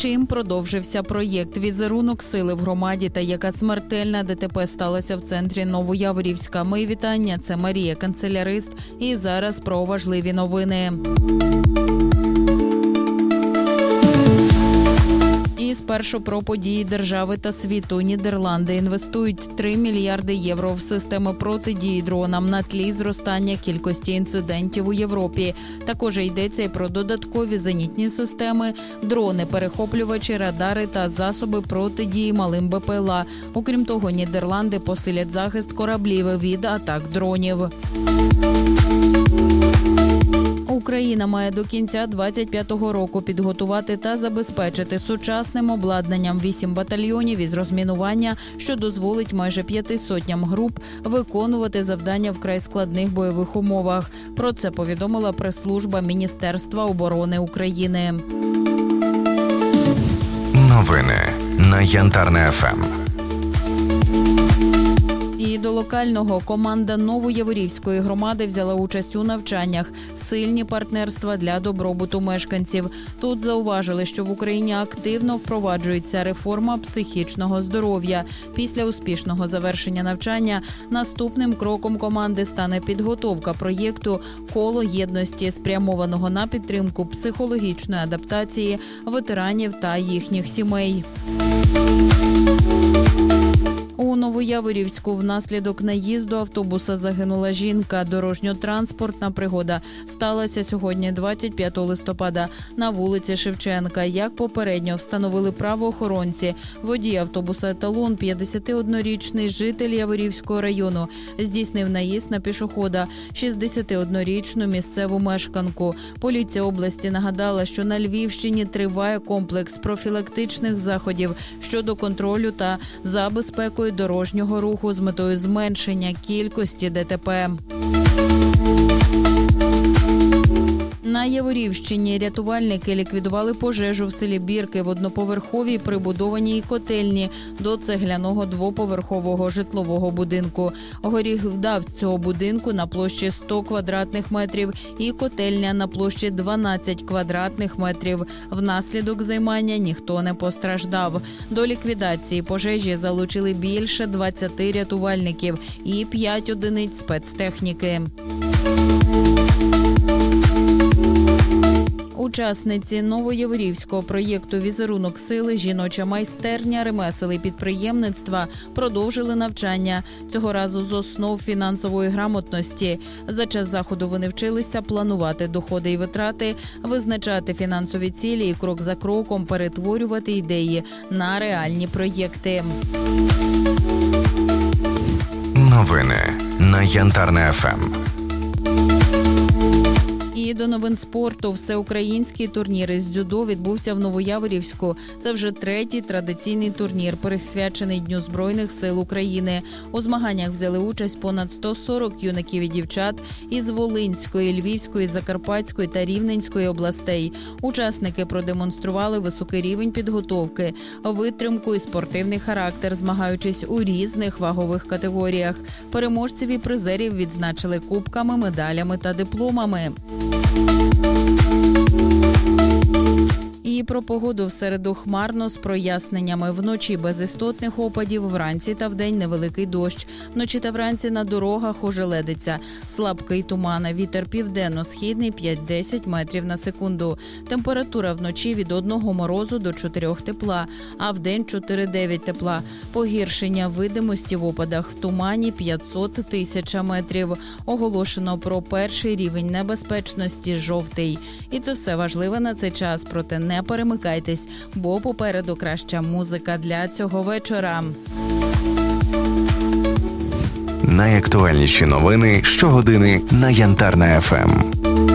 Чим продовжився проєкт Візерунок сили в громаді та яка смертельна ДТП сталася в центрі Новояворівська. Мої вітання. Це Марія, канцелярист. І зараз про важливі новини. Спершу про події держави та світу. Нідерланди інвестують 3 мільярди євро в системи протидії дронам на тлі зростання кількості інцидентів у Європі. Також йдеться і про додаткові зенітні системи, дрони, перехоплювачі, радари та засоби протидії малим БПЛА. Окрім того, Нідерланди посилять захист кораблів від атак дронів. Україна має до кінця 25-го року підготувати та забезпечити сучасним обладнанням вісім батальйонів із розмінування, що дозволить майже п'яти сотням груп виконувати завдання вкрай складних бойових умовах. Про це повідомила прес-служба Міністерства оборони України. Новини на Янтарне ФМ. До локального команда Новояворівської громади взяла участь у навчаннях. Сильні партнерства для добробуту мешканців. Тут зауважили, що в Україні активно впроваджується реформа психічного здоров'я. Після успішного завершення навчання наступним кроком команди стане підготовка проєкту коло єдності, спрямованого на підтримку психологічної адаптації ветеранів та їхніх сімей. Новояворівську внаслідок наїзду автобуса загинула жінка. Дорожньо-транспортна пригода сталася сьогодні, 25 листопада, на вулиці Шевченка. Як попередньо встановили правоохоронці, водій автобуса «Еталон», 51-річний житель Яворівського району, здійснив наїзд на пішохода, 61-річну місцеву мешканку. Поліція області нагадала, що на Львівщині триває комплекс профілактичних заходів щодо контролю та за безпекою дорожнього руху з метою зменшення кількості ДТП. На Яворівщині рятувальники ліквідували пожежу в селі Бірки в одноповерховій прибудованій котельні до цегляного двоповерхового житлового будинку. Горіх вдав цього будинку на площі 100 квадратних метрів і котельня на площі 12 квадратних метрів. Внаслідок займання ніхто не постраждав. До ліквідації пожежі залучили більше 20 рятувальників і 5 одиниць спецтехніки. Учасниці новоєврівського проєкту Візерунок сили жіноча майстерня ремесел підприємництва продовжили навчання цього разу з основ фінансової грамотності. За час заходу вони вчилися планувати доходи і витрати, визначати фінансові цілі і крок за кроком перетворювати ідеї на реальні проєкти. Новини на Янтарне ФМ. І до новин спорту всеукраїнський турнір із дзюдо відбувся в Новояворівську. Це вже третій традиційний турнір, присвячений Дню збройних сил України. У змаганнях взяли участь понад 140 юнаків і дівчат із Волинської, Львівської, Закарпатської та Рівненської областей. Учасники продемонстрували високий рівень підготовки, витримку і спортивний характер, змагаючись у різних вагових категоріях. Переможців і призерів відзначили кубками, медалями та дипломами. Música Про погоду в середу хмарно з проясненнями. Вночі без істотних опадів, вранці та вдень невеликий дощ. Вночі та вранці на дорогах ожеледиться. Слабкий туман, вітер південно-східний 5-10 метрів на секунду. Температура вночі від 1 морозу до 4 тепла, а вдень 4-9 тепла. Погіршення видимості в опадах в тумані 500 тисяч метрів. Оголошено про перший рівень небезпечності жовтий. І це все важливе на цей час. Проте не перемикайтесь, бо попереду краща музика для цього вечора. Найактуальніші новини щогодини на Янтарна ФМ.